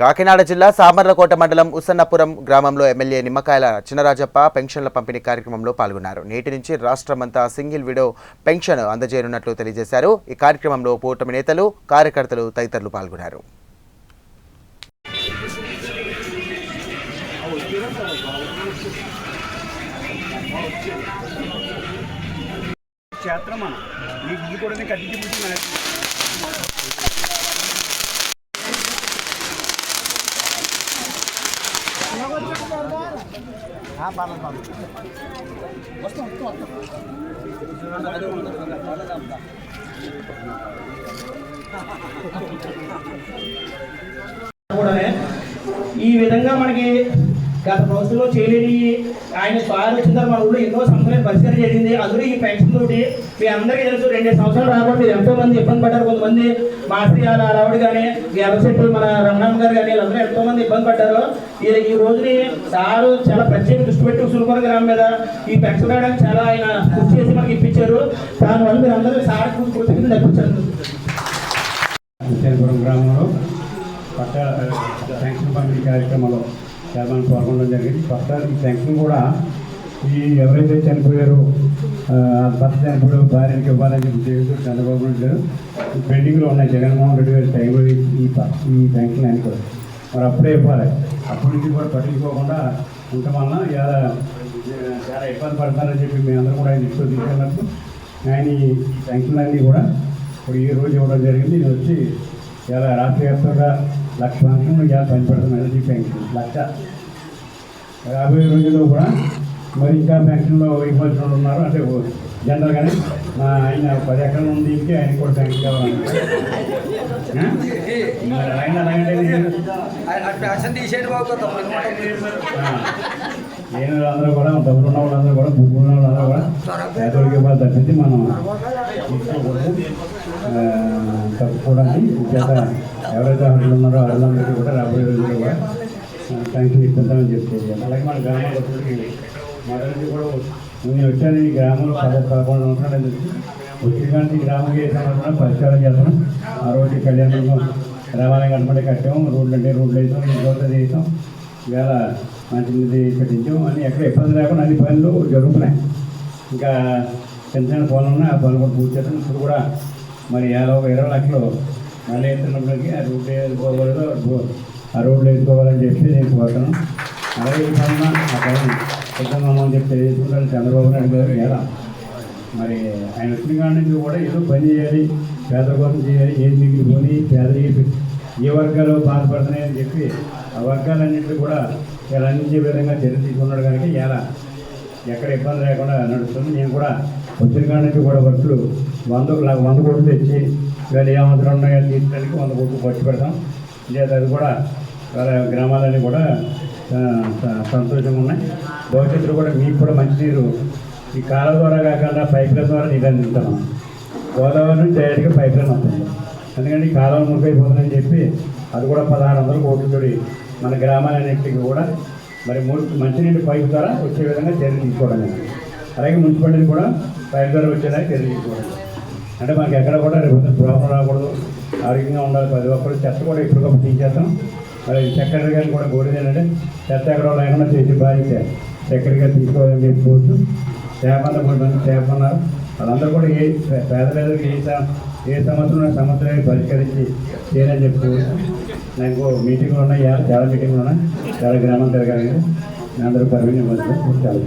కాకినాడ జిల్లా సామర్లకోట మండలం ఉసన్నపురం గ్రామంలో ఎమ్మెల్యే నిమ్మకాయల చినరాజప్ప పెన్షన్ల పంపిణీ కార్యక్రమంలో పాల్గొన్నారు. నేటి నుంచి రాష్ట్రమంతా సింగిల్ విడో పెన్షన్ అందజేయనున్నట్లు తెలియజేశారు. ఈ కార్యక్రమంలో కూటమి నేతలు కార్యకర్తలు తదితరులు పాల్గొన్నారు. క్షేత్రం మనం ఈ గుడి కూడా కట్టించి ఈ విధంగా మనకి గత ప్రభుత్వంలో చేయలేని ఆయన సార్ వచ్చిన తర్వాత మన ఊళ్ళో ఎన్నో సమస్యలు పరిస్థితి జరిగింది. అందులో ఈ పెన్షన్ తోటి మీ అందరికీ తెలుసు రెండు సంవత్సరాలు రాబట్టి మీరు ఎంతో మంది ఇబ్బంది పడ్డారు. కొంతమంది మాస్టర్ గారు అలవాడు కానీ ఎర్రశెట్టి మన రమణమ్మ గారు కానీ వీళ్ళందరూ ఎంతో మంది ఇబ్బంది పడ్డారు. ఈ ఈ రోజుని సారు చాలా ప్రత్యేక దృష్టి పెట్టి సులుకొండ గ్రామం మీద ఈ పెన్షన్ రావడానికి చాలా ఆయన కృషి చేసి మనకి ఇప్పించారు. దానివల్ల మీరు అందరూ సార్ కృతజ్ఞతలు తెప్పించారు గ్రామంలో పట్ట పెన్షన్ పంపిణీ కార్యక్రమంలో చైర్మన్ పాల్గొనడం జరిగింది. కొత్త ఈ శాంక్షన్ కూడా ఈ ఎవరైతే చనిపోయారో భర్త చనిపోయారు భార్యకి ఇవ్వాలని చెప్పి దేవుడు చంద్రబాబు నాయుడు గారు పెండింగ్లో ఉన్నాయి జగన్మోహన్ రెడ్డి గారి టైంలో ఈ ఈ ప- ఈ మరి అప్పుడే ఇవ్వాలి. అప్పటి నుంచి కూడా పట్టించుకోకుండా ఉండటం వలన ఇలా చాలా ఇబ్బంది పడతారని చెప్పి మేము అందరం కూడా ఆయన దృష్టిలో తీసుకెళ్ళినప్పుడు ఆయన ఈ శాంక్షన్ కూడా ఇప్పుడు ఈ రోజు ఇవ్వడం జరిగింది. ఇది వచ్చి చాలా రాష్ట్ర వ్యాప్తంగా లక్ష ఫంక్షన్లు ఇలా పనిపడుతుంది ఎనర్జీ పెన్షన్ లక్ష రాబోయే రోజుల్లో కూడా మరి ఇంకా పెన్షన్లో ఇవ్వాల్సిన ఉన్నారు. అంటే జనరల్గానే మా ఆయన పది ఎకరాల నుండి ఇంకే ఆయన కూడా పెన్షన్? మరి ఆయన నేను- వాళ్ళందరూ కూడా డబ్బులు ఉన్న వాళ్ళందరూ కూడా భూములు ఉన్న వాళ్ళందరూ కూడా పేదోడికి ఇవ్వాలి తప్పించి మనం తీసుకోకూడదు తప్పుకోవడానికి చేత ఎవరైతే అర్హులు ఉన్నారో అర్హులందరికీ కూడా రాబోయే రోజుల్లో కూడా శాంక్షన్ ఇస్తుంటామని చెప్పి అలాగే మన గ్రామంలో వచ్చేసరికి మొదటి కూడా నేను వచ్చాను ఈ గ్రామంలో పద పదకొండు సంవత్సరాలు వచ్చి ఈ గ్రామం ఏ పరిష్కారం చేస్తాం. ఆ రోజు కళ్యాణం రామాలయం కనపడి కట్టాము. రోడ్లు అంటే రోడ్లు వేసాం ఇంకోటి చేసాం ఇవాళ మంచిది కట్టించాం అని ఎక్కడ ఇబ్బంది లేకుండా అన్ని పనులు జరుగుతున్నాయి. ఇంకా చిన్న చిన్న పనులు ఉన్నాయి ఆ పనులు కూడా పూర్తి చేస్తాం. ఇప్పుడు కూడా మరి యాభై ఇరవై లక్షలు మళ్ళీ ఎత్తున్నప్పటికీ ఆ రోడ్డు వేసుకోకూడదు ఆ రోడ్లు వేసుకోవాలని చెప్పి నేను కోరుతాను అలాగే ఈ పనులు ఆ పనులు పెద్దమ్మని చెప్పి తెలియజేసుకుంటాను. చంద్రబాబు నాయుడు గారు ఎలా? మరి ఆయన వచ్చిన కాడి నుంచి కూడా ఏదో పని చేయాలి పేదల కోసం చేయాలి ఏది మిగిలిపోయి పేదలు ఏ వర్గాలు బాధపడుతున్నాయని చెప్పి ఆ వర్గాలన్నింటినీ కూడా ఇలా అందించే విధంగా చర్య తీసుకున్నాడు కనుక ఎలా? ఎక్కడ ఇబ్బంది లేకుండా నడుస్తుంది. నేను కూడా వచ్చిన కాడి నుంచి కూడా వర్షులు వంద వంద కోట్లు తెచ్చి ఇవాళ ఏ అవసరం ఉన్నాయో తీర్చడానికి వంద కోట్లు ఖర్చు పెడతాం. లేదా అది కూడా వాళ్ళ గ్రామాలన్నీ కూడా స- సంతోషంగా ఉన్నాయి. భవిష్యత్తులో కూడా మీకు కూడా మంచినీరు ఈ కాలం ద్వారా కాకుండా పైపుల ద్వారా నీళ్ళు అందిస్తున్నాం గోదావరి నుంచి డైరెక్ట్గా పైప్ లైన్ వస్తుంది. ఎందుకంటే ఈ కాలువ మునిగిపోతుందని చెప్పి అది కూడా పదహారు వందల కోట్లతోటి మన గ్రామాలన్నింటికి కూడా మరి మూడు మంచినీటి పైపు ద్వారా వచ్చే విధంగా చర్యలు తీసుకోవడం అలాగే మున్సిపాలిటీ కూడా పైప్ ద్వారా వచ్చేలాగా చర్యలు తీసుకోవడం అంటే మనకి ఎక్కడ కూడా రేపు ప్రాబ్లం రాకూడదు. ఆరోగ్యంగా ఉండాలి. ప్రతి ఒక్కరు చెత్త కూడా ఎప్పటికప్పుడు తీసేస్తాం. మరి సెక్రటరీ గారిని కూడా కోరేది ఏంటంటే చెత్త ఎక్కడ లేకుండా చేసి బాధ్యత సెక్రటరీ గారు తీసుకోవాలని చెప్పి చేపంత కూడా మంది చేపన్నారు వాళ్ళందరూ కూడా ఏ పేద పేదలకు ఏ ఏ సమస్యలు ఉన్న సమస్యలను పరిష్కరించి చేయాలని చెప్పుకోవచ్చు నాకు మీటింగ్లు ఉన్నాయి చాలా మీటింగ్లు ఉన్నాయి. చాలా గ్రామం తిరగాలి. అందరూ పర్మిషన్ చాలా